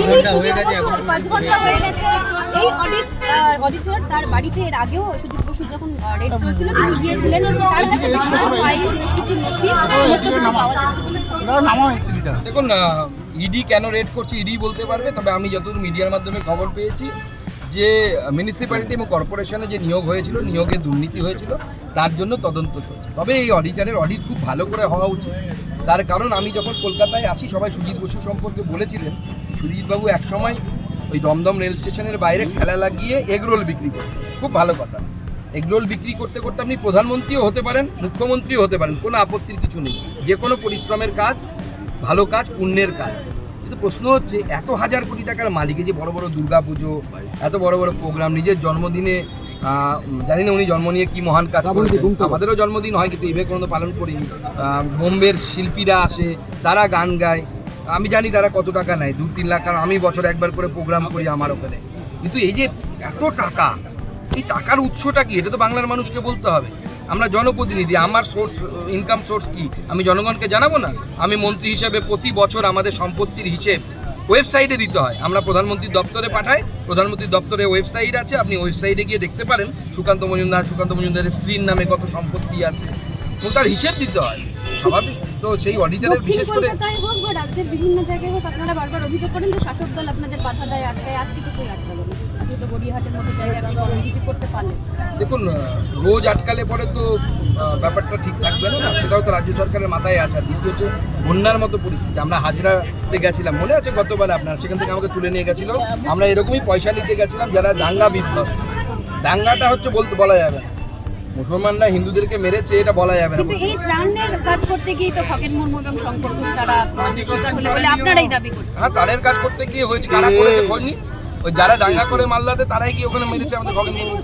তিন সুজিত বসু, পাঁচ ঘণ্টা হয়ে গেছে। এই অডিট অডিটর তার বাড়িতে এর আগেও সুজিত বসু যখন রেড চলছিল তিনি গিয়েছিলেন। তার কাছে ফাইল বেশ কিছু নথি সমস্ত কিছু পাওয়া যাচ্ছে দেখুন ইডি কেন রেড করছে? ইডি বলতে পারবে তবে আমি যতদূর মিডিয়ার মাধ্যমে খবর পেয়েছি যে মিউনিসিপ্যালিটি এবং কর্পোরেশনে যে নিয়োগ হয়েছিল, নিয়োগে দুর্নীতি হয়েছিল, তার জন্য তদন্ত চলছে। তবে এই অডিটারের অডিট খুব ভালো করে হওয়া উচিত। তার কারণ আমি যখন কলকাতায় আসি সবাই সুজিত বসু সম্পর্কে বলেছিলেন, সুজিতবাবু একসময় ওই দমদম রেল স্টেশনের বাইরে খেলা লাগিয়ে এগরোল বিক্রি করতেন। খুব ভালো কথা। এগরোল বিক্রি করতে করতে আপনি প্রধানমন্ত্রীও হতে পারেন, মুখ্যমন্ত্রীও হতে পারেন, কোনো আপত্তির কিছু নেই। যে কোনো পরিশ্রমের কাজ, ভালো কাজ, পুণ্যের কাজ। কিন্তু প্রশ্ন হচ্ছে এত হাজার কোটি টাকার মালিক এই যে বড় বড় দুর্গা পুজো এত বড় বড় প্রোগ্রাম নিজের জন্মদিনে জানি না উনি জন্ম নিয়ে কি মহান কাজ করেছেন। আমাদেরও জন্মদিন হয় কিন্তু এভাবে কোনো পালন করিনি। বোম্বের শিল্পীরা আসে তারা গান গায়। আমি জানি তারা কত টাকা নেয় দু তিন লাখ কারণ আমি বছর একবার করে প্রোগ্রাম করি আমার ওখানে। কিন্তু এই যে এত টাকা এই টাকার উৎসটা কি? এটা তো বাংলার মানুষকে বলতে হবে। আমরা জনপ্রতিনিধি, আমার সোর্স ইনকাম সোর্স কি? আমি জনগণকে জানাব না? আমি মন্ত্রী হিসেবে প্রতি বছর আমাদের সম্পত্তির হিসেব ওয়েবসাইটে দিতে হয়। আমরা প্রধানমন্ত্রীর দপ্তরে পাঠাই, প্রধানমন্ত্রীর দপ্তরে ওয়েবসাইট আছে, আপনি ওয়েবসাইটে গিয়ে দেখতে পারেন সুকান্ত মজুমদার, সুকান্ত মজুমদারের স্ত্রীর নামে কত সম্পত্তি আছে। এবং তার হিসেব দিতে হয়, স্বাভাবিক। তো সেই অডিটারের বিশেষ করে হোক বা রাজ্যের বিভিন্ন জায়গায় হোক আপনারা বারবার অভিযোগ করেন যে শাসক দল আপনাদের বাধা দেয় আটকায়। আজকে তো কই আটকালো না আজকে তো গড়িয়াহাটের মতো জায়গায় আপনি করতে পারলেন। দেখুন রোজ আটকালে পরে তো ব্যাপারটা ঠিক থাকবে না না সেটাও তো রাজ্য সরকারের মাথায় আছে। আর দ্বিতীয় হচ্ছে বন্যার মতো পরিস্থিতি। আমরা হাজরাতে গেছিলাম মনে আছে গতবার আপনার? সেখান থেকে আমাকে তুলে নিয়ে গেছিল। আমরা এরকমই পয়সা নিতে গেছিলাম যারা দাঙ্গা বিধ্বস্ত দাঙ্গাটা হচ্ছে বলতে বলা যাবে না। মুসলমানরা হিন্দুদেরকে মেরেছে এটা বলা যাবে না। কিন্তু এই ত্রাণের কাজ করতে গিয়ে তো ফকির মুর্মু এবং শঙ্কর ঘোষ তারা বলে বলে আপনারাই দাবি করছেন। হ্যাঁ তাদের কাজ করতে গিয়ে হয়েছে কারা করেছে খোঁজ নি? ওই যারা দাঙ্গা করে মাল্লাতে তারাই কি ওখানে মেরেছে আমাদের ফকির মুর্মু।